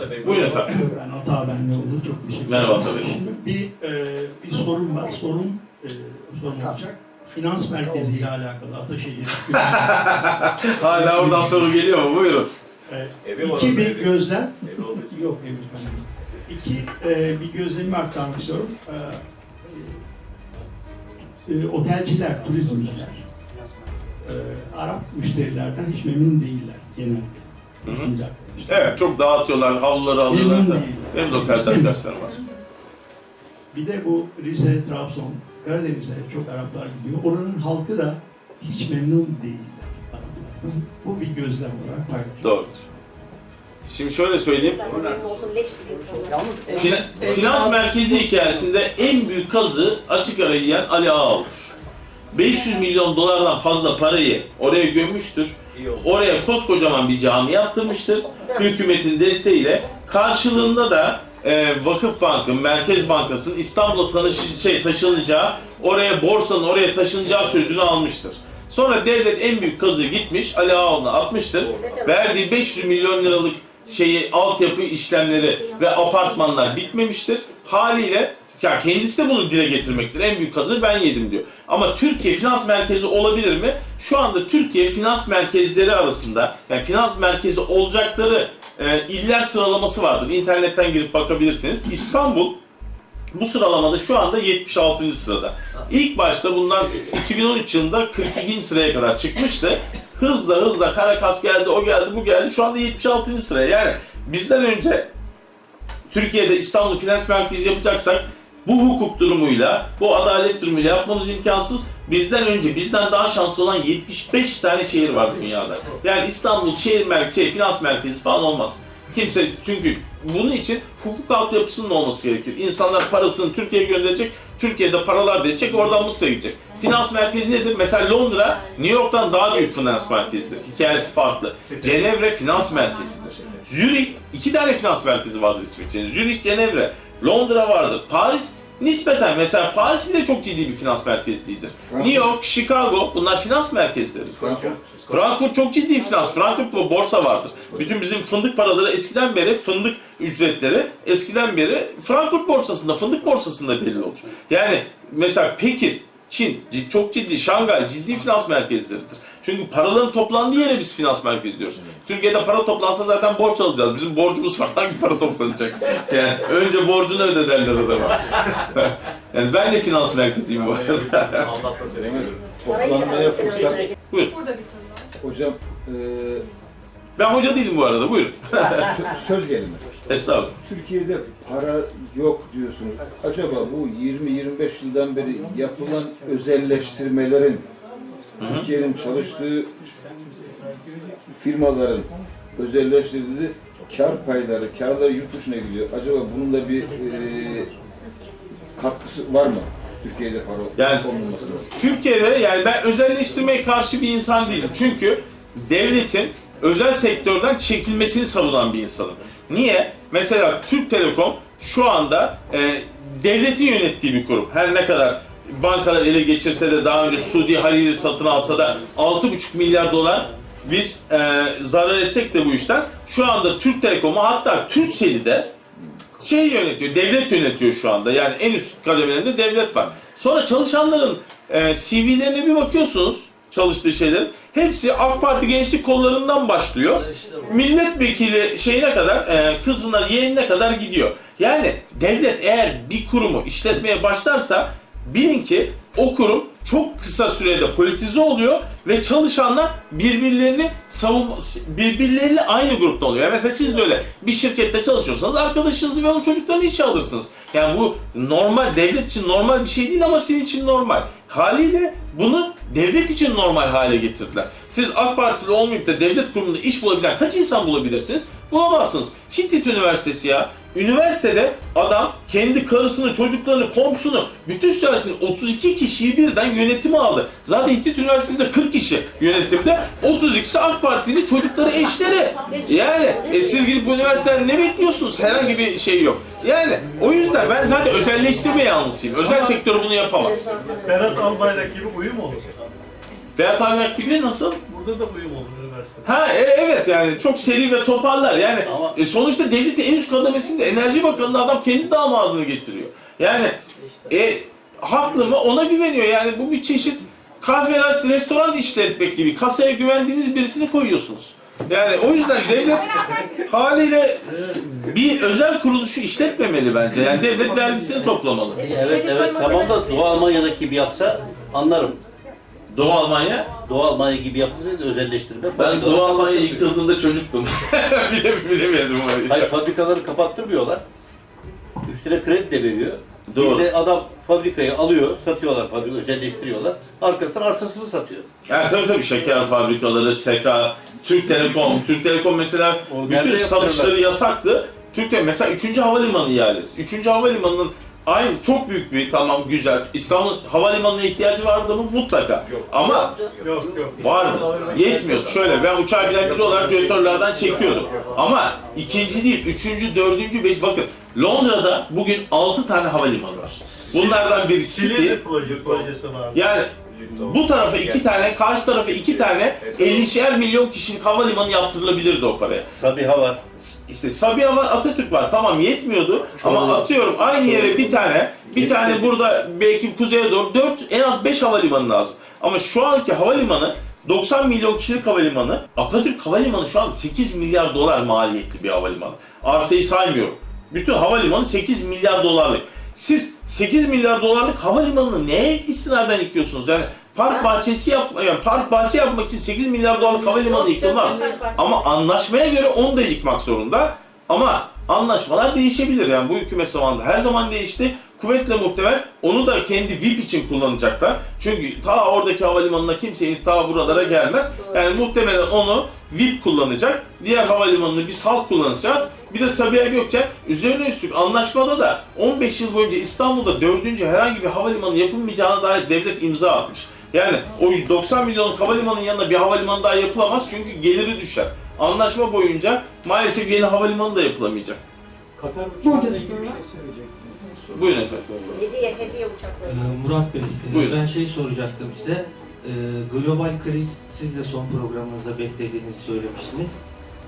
Ata Bey. Buyurun efendim. Ben Ata Benlioğlu. Çok teşekkür ederim. Merhaba Ata Bey. Şimdi bir, e, bir sorun var. Sorun e, sorum olacak. Finans merkezi ile alakalı Ataşehir. Hala oradan soru geliyor mu? Buyurun. e, Evi iki bir evi. gözlem. Evi. Yok ben değil. İki e, bir gözlemimi aktarmak istiyorum. E, e, otelciler, turizmciler e, Arap müşterilerden hiç memnun değiller genelde. Hı hı. Evet, çok dağıtıyorlar, havluları alıyorlar. Da. Benim de arkadaşlarım var. Bir de bu Rize, Trabzon, Karadeniz'e çok Araplar gidiyor. Oranın halkı da hiç memnun değiller. Araplar. Bu, bir gözlem olarak paylaşıyorum. Doğrudur. Şimdi şöyle söyleyeyim. Fina- finans merkezi hikayesinde en büyük kazı açık ara yiyen Ali Ağaoğlu'dur. 500 milyon dolardan fazla parayı oraya gömmüştür. Oraya koskocaman bir cami yaptırmıştır. Hükümetin desteğiyle. Karşılığında da e, Vakıf Bank'ın, Merkez Bankası'nın İstanbul'a tanışı, şey, taşınacağı, oraya borsanın oraya taşınacağı sözünü almıştır. Sonra devlet en büyük kazığı gitmiş, Ali Ağaoğlu'na atmıştır. Verdiği 500 milyon liralık şeyi, altyapı işlemleri ve apartmanlar bitmemiştir. Haliyle ya kendisi de bunu dile getirmektir. En büyük kazığı ben yedim diyor. Ama Türkiye finans merkezi olabilir mi? Şu anda Türkiye finans merkezleri arasında yani finans merkezi olacakları e, iller sıralaması vardır. İnternetten girip bakabilirsiniz. İstanbul bu sıralamada şu anda 76. sırada. İlk başta bunlar 2013 yılında 42. sıraya kadar çıkmıştı. Hızla hızla Karakas geldi, o geldi, bu geldi. Şu anda 76. sıraya. Yani bizden önce Türkiye'de İstanbul Finans Merkezi yapacaksak bu hukuk durumuyla, bu adalet durumuyla yapmamız imkansız. Bizden önce, bizden daha şanslı olan 75 tane şehir var dünyada. Yani İstanbul şehir merkezi, şey, finans merkezi falan olmaz. Kimse çünkü bunun için hukuk altyapısının olması gerekir. İnsanlar parasını Türkiye'ye gönderecek, Türkiye'de paralar değişecek, oradan Mısır'a gidecek. Finans merkezi nedir? Mesela Londra, New York'tan daha büyük finans merkezidir. Hikayesi farklı. Cenevre finans merkezidir. Zürih, iki tane finans merkezi vardır İsviçre'nin. Zürih, Cenevre. Londra vardır. Paris, nispeten mesela Paris bile çok ciddi bir finans merkezi değildir. New York, Chicago bunlar finans merkezleridir. Frankfurt çok ciddi finans. Frankfurt borsa vardır. Bütün bizim fındık paraları eskiden beri fındık ücretleri eskiden beri Frankfurt borsasında, fındık borsasında belli olur. Yani mesela Pekin, Çin çok ciddi, Şangay ciddi finans merkezleridir. Çünkü paraların toplandığı yere biz finans merkezi diyoruz. Türkiye'de para toplansa zaten borç alacağız. Bizim borcumuz var. Hangi para toplanacak? Yani önce borcunu öde derler adama. yani ben de finans merkeziyim bu arada. Aldatma seni. Toplanmaya fırsat. Buyur. Burada bir soru var. Hocam e, Ben hoca değilim bu arada. Buyurun. sö- söz gelimi. Estağfurullah. Türkiye'de para yok diyorsunuz. Acaba bu 20-25 yıldan beri yapılan özelleştirmelerin Türkiye'nin çalıştığı firmaların özelleştirdiği kar payları, karları yurt dışına gidiyor. Acaba bunun da bir e, katkısı var mı? Türkiye'de para Yani- olmamasına. Türkiye'de yani ben özelleştirmeye karşı bir insan değilim. Çünkü devletin özel sektörden çekilmesini savunan bir insanım. Niye? Mesela Türk Telekom şu anda e, devletin yönettiği bir kurum. Her ne kadar bankalar ele geçirse de daha önce Suudi Halil'i satın alsa da 6,5 milyar dolar biz e, zarar etsek de bu işten şu anda Türk Telekom'u hatta Türkcell'i de şey yönetiyor, devlet yönetiyor şu anda. Yani en üst kademelerinde devlet var. Sonra çalışanların e, CV'lerine bir bakıyorsunuz çalıştığı şeylerin. Hepsi AK Parti gençlik kollarından başlıyor. Milletvekili şeyine kadar, e, kızına, yeğenine kadar gidiyor. Yani devlet eğer bir kurumu işletmeye başlarsa bilin ki o kurum çok kısa sürede politize oluyor ve çalışanlar birbirlerini savunma, birbirleriyle aynı grupta oluyor. Yani mesela siz de öyle bir şirkette çalışıyorsanız arkadaşınızı ve onun çocuklarını işe alırsınız. Yani bu normal, devlet için normal bir şey değil ama sizin için normal. Haliyle bunu devlet için normal hale getirdiler. Siz AK Partili olmayıp da devlet kurumunda iş bulabilen kaç insan bulabilirsiniz? Bulamazsınız. Hittit Üniversitesi ya. Üniversitede adam kendi karısını, çocuklarını, komşusunu, bütün sülalesini 32 kişiyi birden yönetime aldı. Zaten Hittit Üniversitesi'nde 40 kişi yönetimde, 32'si AK Partili çocukları, eşleri. Yani e, siz gidip bu üniversiteden ne bekliyorsunuz? Herhangi bir şey yok. Yani o yüzden ben zaten özelleştirme yanlısıyım. Özel sektör bunu yapamaz. Berat Albayrak gibi uyum olur. Berat Albayrak gibi nasıl? Burada da uyum olur. Ha e- evet yani çok seri ve toparlar. Yani Ama- e, sonuçta devletin en üst kademesinde Enerji Bakanı'nda adam kendi damadını getiriyor. Yani e, haklı mı ona güveniyor. Yani bu bir çeşit kahve, restoran işletmek gibi. Kasaya güvendiğiniz birisini koyuyorsunuz. Yani o yüzden devlet haliyle bir özel kuruluşu işletmemeli bence. Yani devlet vergisini toplamalı. Evet evet tamam da Doğu Almanya'daki gibi yapsa anlarım. Doğu Almanya. Doğu Almanya gibi yapsaydı özelleştirme Ben Doğu Almanya yıkıldığında çocuktum. Bile, bilemedim orayı. Hayır fabrikaları kapattırmıyorlar. Üstüne kredi de veriyor. Doğru. Bizde adam fabrikayı alıyor, satıyorlar fabrika, özelleştiriyorlar. Arkasından arsasını satıyor. Yani tabii tabii şeker fabrikaları, SEKA, Türk Telekom. Türk Telekom mesela O bütün satışları yasaktı. Türk Telekom mesela 3. Havalimanı ihalesi. 3. Havalimanı'nın aynı çok büyük bir tamam güzel. İstanbul Havalimanı'na ihtiyacı vardı mı? Mutlaka. Ama Yok yok. vardı. Yetmiyordu. Şöyle ben uçağa binen biri olarak direktörlerden çekiyordum. Ama ikinci değil, üçüncü, dördüncü, beş bakın Londra'da bugün 6 tane havalimanı var. Bunlardan biri City, Silivri proje, projesi var. yani bu tarafa iki tane, karşı tarafa iki tane 50'şer milyon kişilik havalimanı yaptırılabilirdi o paraya. Sabiha var. İşte Sabiha var, Atatürk var. Tamam yetmiyordu ama atıyorum aynı yere bir tane, bir tane burada belki kuzeye doğru dört, en az beş havalimanı lazım. Ama şu anki havalimanı 90 milyon kişilik havalimanı, Atatürk Havalimanı şu an 8 milyar dolar maliyetli bir havalimanı. Arsayı saymıyorum. Bütün havalimanı 8 milyar dolarlık. Siz 8 milyar dolarlık havalimanını neye istinaden yıkıyorsunuz? Yani park bahçesi yap, yani park bahçe yapmak için 8 milyar dolarlık havalimanı yıkılmaz. Ama anlaşmaya göre onu da yıkmak zorunda. Ama anlaşmalar değişebilir yani bu hükümet zamanında her zaman değişti. Kuvvetle muhtemel onu da kendi VIP için kullanacaklar. Çünkü ta oradaki havalimanına kimse ta buralara gelmez. Yani muhtemelen onu VIP kullanacak. Diğer havalimanını biz halk kullanacağız. Bir de Sabiha Gökçen üzerine üstlük anlaşmada da 15 yıl boyunca İstanbul'da dördüncü herhangi bir havalimanı yapılmayacağına dair devlet imza atmış. Yani o 90 milyonluk havalimanının yanında bir havalimanı daha yapılamaz çünkü geliri düşer. Anlaşma boyunca maalesef yeni havalimanı da yapılamayacak. Katar uçağıyla ilgili bir şey söyleyecektim. Buyurun efendim. Hediye, hediye uçakları. Ee, Murat Bey, e, Buyurun. ben şey soracaktım size. Ee, Global kriz, siz de son programınızda beklediğinizi söylemiştiniz.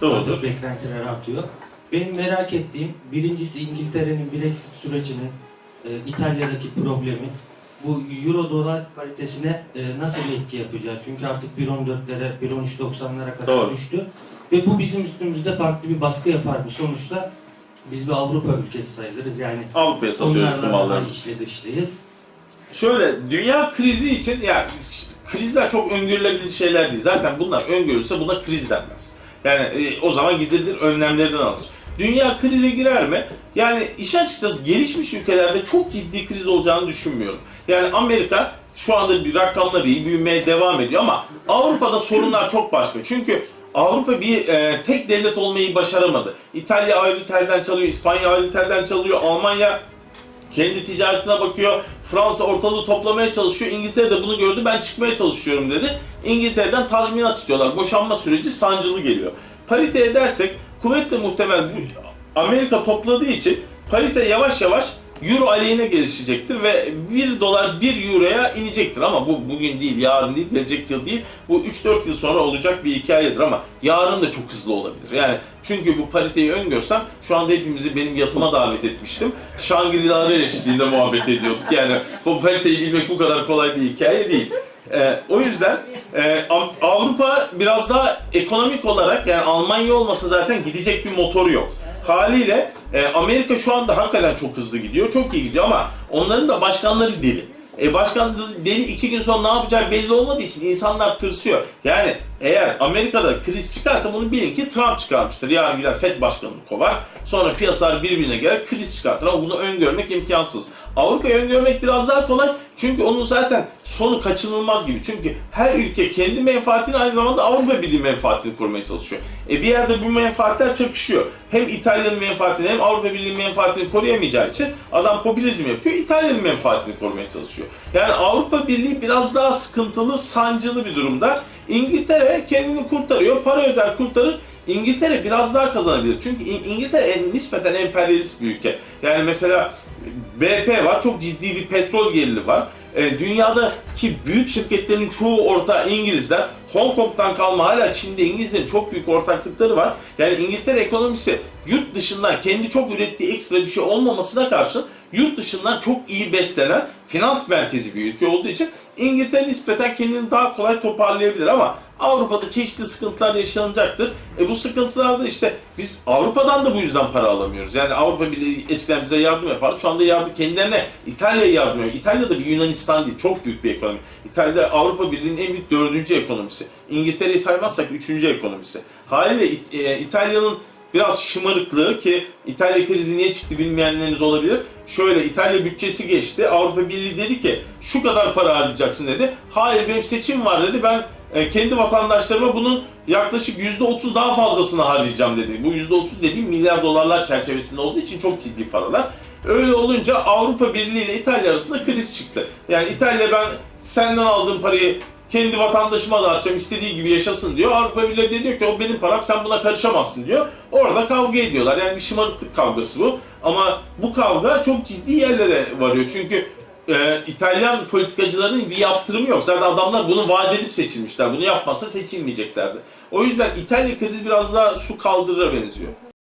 Doğrudur. Artık beklentiler artıyor. Benim merak ettiğim, birincisi İngiltere'nin Brexit sürecinin, e, İtalya'daki problemi, bu Euro dolar paritesine e, nasıl etki yapacağı? Çünkü artık 1.14'lere, 1.13.90'lara kadar Doğru. düştü. Ve bu bizim üstümüzde farklı bir baskı yapar mı? Sonuçta biz bir Avrupa ülkesi sayılırız yani. Avrupa'ya satıyoruz Onlarla tüm içli dışlıyız. Şöyle dünya krizi için yani krizler çok öngörülebilir şeyler değil. Zaten bunlar öngörülse buna kriz denmez. Yani e, o zaman gidilir önlemlerini alır. Dünya krize girer mi? Yani iş açıkçası gelişmiş ülkelerde çok ciddi kriz olacağını düşünmüyorum. Yani Amerika şu anda bir rakamlar iyi büyümeye devam ediyor ama Avrupa'da sorunlar çok başka. Çünkü Avrupa bir e, tek devlet olmayı başaramadı. İtalya ayrı telden çalıyor, İspanya ayrı telden çalıyor, Almanya kendi ticaretine bakıyor. Fransa ortalığı toplamaya çalışıyor. İngiltere de bunu gördü. Ben çıkmaya çalışıyorum dedi. İngiltere'den tazminat istiyorlar. Boşanma süreci sancılı geliyor. Parite edersek kuvvetle muhtemel Amerika topladığı için parite yavaş yavaş Euro aleyhine gelişecektir ve 1 dolar 1 euroya inecektir ama bu bugün değil, yarın değil, gelecek yıl değil. Bu 3-4 yıl sonra olacak bir hikayedir ama yarın da çok hızlı olabilir. Yani çünkü bu pariteyi öngörsem şu anda hepimizi benim yatıma davet etmiştim. Shangri-La'lar eşliğinde muhabbet ediyorduk. Yani bu pariteyi bilmek bu kadar kolay bir hikaye değil. Ee, o yüzden e, Av- Avrupa biraz daha ekonomik olarak yani Almanya olmasa zaten gidecek bir motoru yok. Haliyle e, Amerika şu anda hakikaten çok hızlı gidiyor, çok iyi gidiyor ama onların da başkanları deli. E başkan deli iki gün sonra ne yapacağı belli olmadığı için insanlar tırsıyor. Yani eğer Amerika'da kriz çıkarsa bunu bilin ki Trump çıkarmıştır. Yarın gider FED başkanını kovar. Sonra piyasalar birbirine gelir kriz çıkartır ama bunu öngörmek imkansız. Avrupa'yı öngörmek biraz daha kolay çünkü onun zaten sonu kaçınılmaz gibi. Çünkü her ülke kendi menfaatini aynı zamanda Avrupa Birliği menfaatini kurmaya çalışıyor. E bir yerde bu menfaatler çakışıyor. Hem İtalya'nın menfaatini hem Avrupa Birliği menfaatini koruyamayacağı için adam popülizm yapıyor. İtalya'nın menfaatini korumaya çalışıyor. Yani Avrupa Birliği biraz daha sıkıntılı, sancılı bir durumda. İngiltere kendini kurtarıyor, para öder kurtarır. İngiltere biraz daha kazanabilir. Çünkü İng- İngiltere en, nispeten emperyalist bir ülke. Yani mesela BP var, çok ciddi bir petrol geliri var. E, dünyadaki büyük şirketlerin çoğu ortağı İngilizler. Hong Kong'dan kalma hala Çin'de İngilizlerin çok büyük ortaklıkları var. Yani İngiltere ekonomisi yurt dışından kendi çok ürettiği ekstra bir şey olmamasına karşın yurt dışından çok iyi beslenen finans merkezi bir ülke olduğu için İngiltere nispeten kendini daha kolay toparlayabilir ama Avrupa'da çeşitli sıkıntılar yaşanacaktır. E bu sıkıntılarda işte biz Avrupa'dan da bu yüzden para alamıyoruz. Yani Avrupa Birliği eskiden bize yardım yapardı. Şu anda yardım kendilerine İtalya'ya yardım ediyor. İtalya da bir Yunanistan değil. Çok büyük bir ekonomi. İtalya Avrupa Birliği'nin en büyük dördüncü ekonomisi. İngiltere'yi saymazsak üçüncü ekonomisi. Haliyle e, İtalya'nın biraz şımarıklığı ki İtalya krizi niye çıktı bilmeyenleriniz olabilir. Şöyle İtalya bütçesi geçti. Avrupa Birliği dedi ki şu kadar para harcayacaksın dedi. Hayır benim seçim var dedi. Ben e, kendi vatandaşlarıma bunun yaklaşık %30 daha fazlasını harcayacağım dedi. Bu %30 dediğim milyar dolarlar çerçevesinde olduğu için çok ciddi paralar. Öyle olunca Avrupa Birliği ile İtalya arasında kriz çıktı. Yani İtalya ben senden aldığım parayı kendi vatandaşıma dağıtacağım istediği gibi yaşasın diyor. Avrupa Birliği de diyor ki o benim param sen buna karışamazsın diyor. Orada kavga ediyorlar. Yani bir şımarıklık kavgası bu. Ama bu kavga çok ciddi yerlere varıyor. Çünkü e, İtalyan politikacıların bir yaptırımı yok. Zaten adamlar bunu vaat edip seçilmişler. Bunu yapmazsa seçilmeyeceklerdi. O yüzden İtalya krizi biraz daha su kaldırıra benziyor.